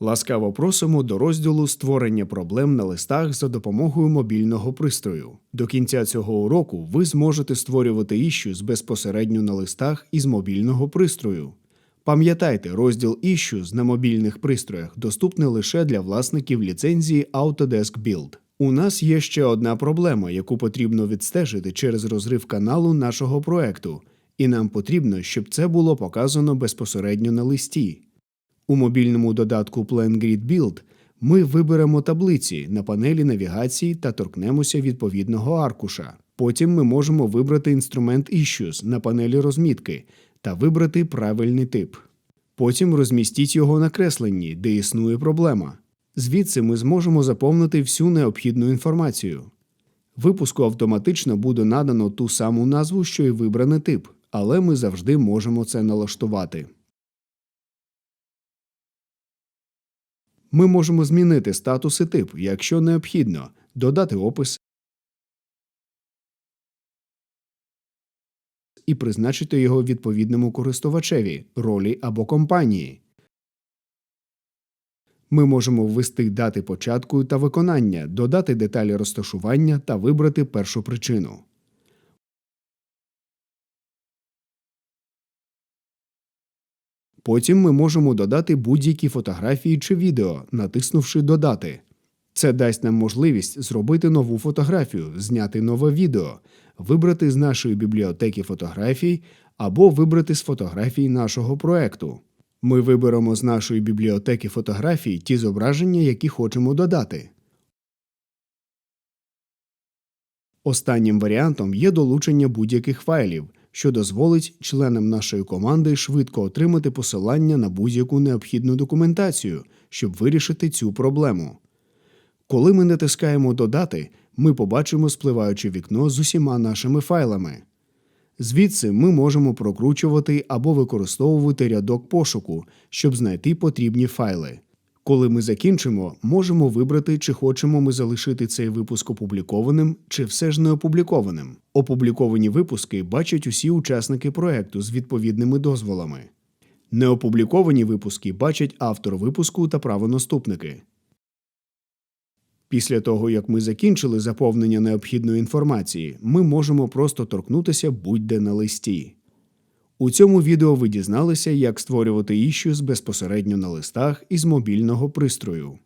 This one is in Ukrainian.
Ласкаво просимо до розділу створення проблем на листах за допомогою мобільного пристрою. До кінця цього уроку ви зможете створювати issues безпосередньо на листах із мобільного пристрою. Пам'ятайте, розділ Issues на мобільних пристроях доступний лише для власників ліцензії Autodesk Build. У нас є ще одна проблема, яку потрібно відстежити через розрив каналу нашого проекту, і нам потрібно, щоб це було показано безпосередньо на листі. У мобільному додатку PlanGrid Build ми виберемо таблиці на панелі навігації та торкнемося відповідного аркуша. Потім ми можемо вибрати інструмент Issues на панелі розмітки та вибрати правильний тип. Потім розмістіть його на кресленні, де існує проблема. Звідси ми зможемо заповнити всю необхідну інформацію. Випуску автоматично буде надано ту саму назву, що й вибраний тип, але ми завжди можемо це налаштувати. Ми можемо змінити статус і тип, якщо необхідно, додати опис і призначити його відповідному користувачеві, ролі або компанії. Ми можемо ввести дати початку та виконання, додати деталі розташування та вибрати першу причину. Потім ми можемо додати будь-які фотографії чи відео, натиснувши Додати. Це дасть нам можливість зробити нову фотографію, зняти нове відео, вибрати з нашої бібліотеки фотографій або вибрати з фотографій нашого проекту. Ми виберемо з нашої бібліотеки фотографій ті зображення, які хочемо додати. Останнім варіантом є долучення будь-яких файлів, що дозволить членам нашої команди швидко отримати посилання на будь-яку необхідну документацію, щоб вирішити цю проблему. Коли ми натискаємо Додати, ми побачимо спливаюче вікно з усіма нашими файлами. Звідси ми можемо прокручувати або використовувати рядок пошуку, щоб знайти потрібні файли. Коли ми закінчимо, можемо вибрати, чи хочемо ми залишити цей випуск опублікованим, чи все ж не опублікованим. Опубліковані випуски бачать усі учасники проекту з відповідними дозволами. Неопубліковані випуски бачать автор випуску та правонаступники. Після того, як ми закінчили заповнення необхідної інформації, ми можемо просто торкнутися будь-де на листі. У цьому відео ви дізналися, як створювати іщус безпосередньо на листах із мобільного пристрою.